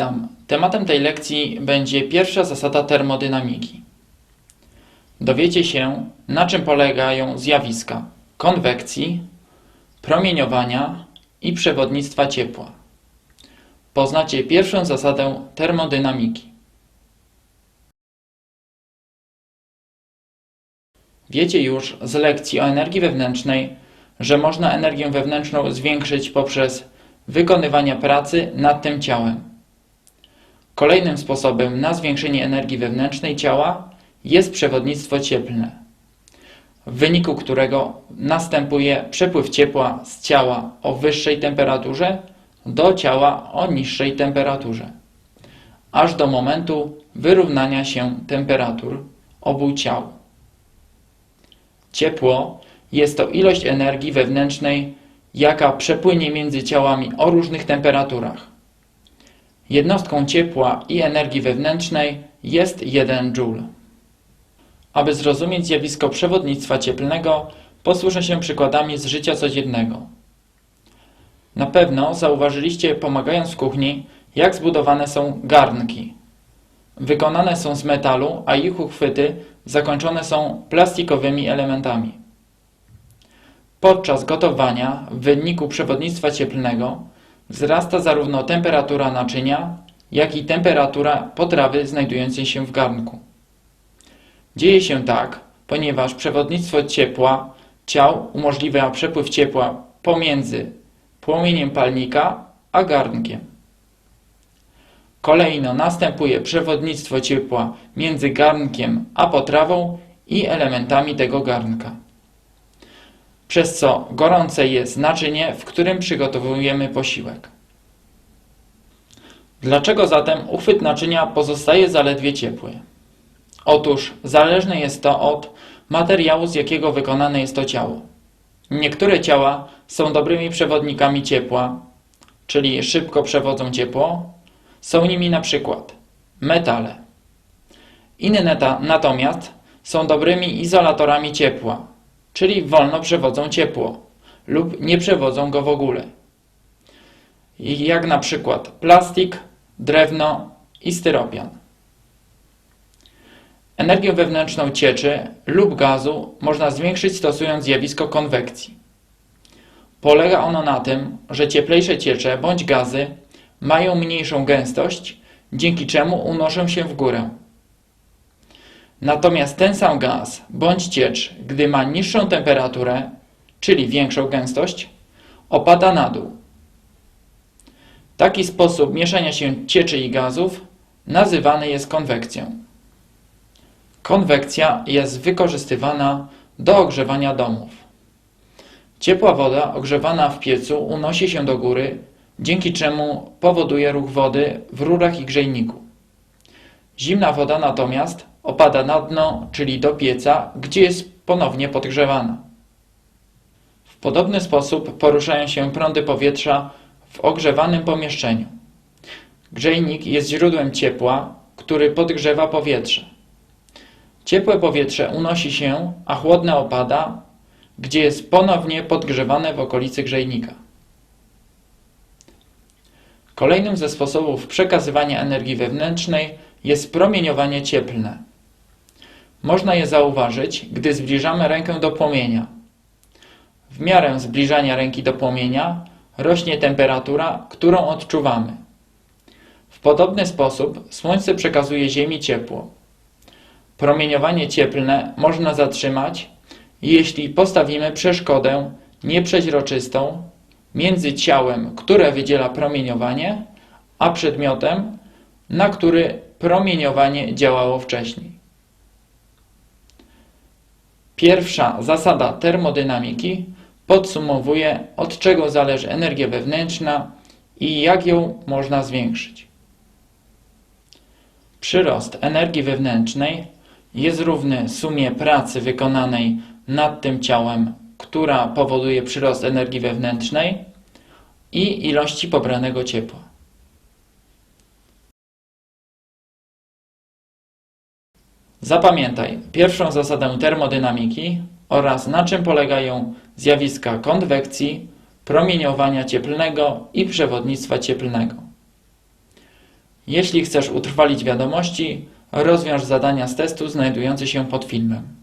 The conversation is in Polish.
Witam. Tematem tej lekcji będzie pierwsza zasada termodynamiki. Dowiecie się, na czym polegają zjawiska konwekcji, promieniowania i przewodnictwa ciepła. Poznacie pierwszą zasadę termodynamiki. Wiecie już z lekcji o energii wewnętrznej, że można energię wewnętrzną zwiększyć poprzez wykonywanie pracy nad tym ciałem. Kolejnym sposobem na zwiększenie energii wewnętrznej ciała jest przewodnictwo cieplne, w wyniku którego następuje przepływ ciepła z ciała o wyższej temperaturze do ciała o niższej temperaturze, aż do momentu wyrównania się temperatur obu ciał. Ciepło jest to ilość energii wewnętrznej, jaka przepłynie między ciałami o różnych temperaturach. Jednostką ciepła i energii wewnętrznej jest 1 joule. Aby zrozumieć zjawisko przewodnictwa cieplnego, posłużę się przykładami z życia codziennego. Na pewno zauważyliście, pomagając w kuchni, jak zbudowane są garnki. Wykonane są z metalu, a ich uchwyty zakończone są plastikowymi elementami. Podczas gotowania w wyniku przewodnictwa cieplnego wzrasta zarówno temperatura naczynia, jak i temperatura potrawy znajdującej się w garnku. Dzieje się tak, ponieważ przewodnictwo ciepła ciał umożliwia przepływ ciepła pomiędzy płomieniem palnika a garnkiem. Kolejno następuje przewodnictwo ciepła między garnkiem a potrawą i elementami tego garnka. Przez co gorące jest naczynie, w którym przygotowujemy posiłek. Dlaczego zatem uchwyt naczynia pozostaje zaledwie ciepły? Otóż zależne jest to od materiału, z jakiego wykonane jest to ciało. Niektóre ciała są dobrymi przewodnikami ciepła, czyli szybko przewodzą ciepło. Są nimi na przykład metale. Inne ta, natomiast są dobrymi izolatorami ciepła, czyli wolno przewodzą ciepło lub nie przewodzą go w ogóle. Jak na przykład plastik, drewno i styropian. Energię wewnętrzną cieczy lub gazu można zwiększyć stosując zjawisko konwekcji. Polega ono na tym, że cieplejsze ciecze bądź gazy mają mniejszą gęstość, dzięki czemu unoszą się w górę. Natomiast ten sam gaz bądź ciecz, gdy ma niższą temperaturę, czyli większą gęstość, opada na dół. Taki sposób mieszania się cieczy i gazów nazywany jest konwekcją. Konwekcja jest wykorzystywana do ogrzewania domów. Ciepła woda ogrzewana w piecu unosi się do góry, dzięki czemu powoduje ruch wody w rurach i grzejniku. Zimna woda natomiast opada na dno, czyli do pieca, gdzie jest ponownie podgrzewana. W podobny sposób poruszają się prądy powietrza w ogrzewanym pomieszczeniu. Grzejnik jest źródłem ciepła, który podgrzewa powietrze. Ciepłe powietrze unosi się, a chłodne opada, gdzie jest ponownie podgrzewane w okolicy grzejnika. Kolejnym ze sposobów przekazywania energii wewnętrznej jest promieniowanie cieplne. Można je zauważyć, gdy zbliżamy rękę do płomienia. W miarę zbliżania ręki do płomienia rośnie temperatura, którą odczuwamy. W podobny sposób Słońce przekazuje Ziemi ciepło. Promieniowanie cieplne można zatrzymać, jeśli postawimy przeszkodę nieprzeźroczystą między ciałem, które wydziela promieniowanie, a przedmiotem, na który promieniowanie działało wcześniej. Pierwsza zasada termodynamiki podsumowuje, od czego zależy energia wewnętrzna i jak ją można zwiększyć. Przyrost energii wewnętrznej jest równy sumie pracy wykonanej nad tym ciałem, która powoduje przyrost energii wewnętrznej i ilości pobranego ciepła. Zapamiętaj pierwszą zasadę termodynamiki oraz na czym polegają zjawiska konwekcji, promieniowania cieplnego i przewodnictwa cieplnego. Jeśli chcesz utrwalić wiadomości, rozwiąż zadania z testu znajdujące się pod filmem.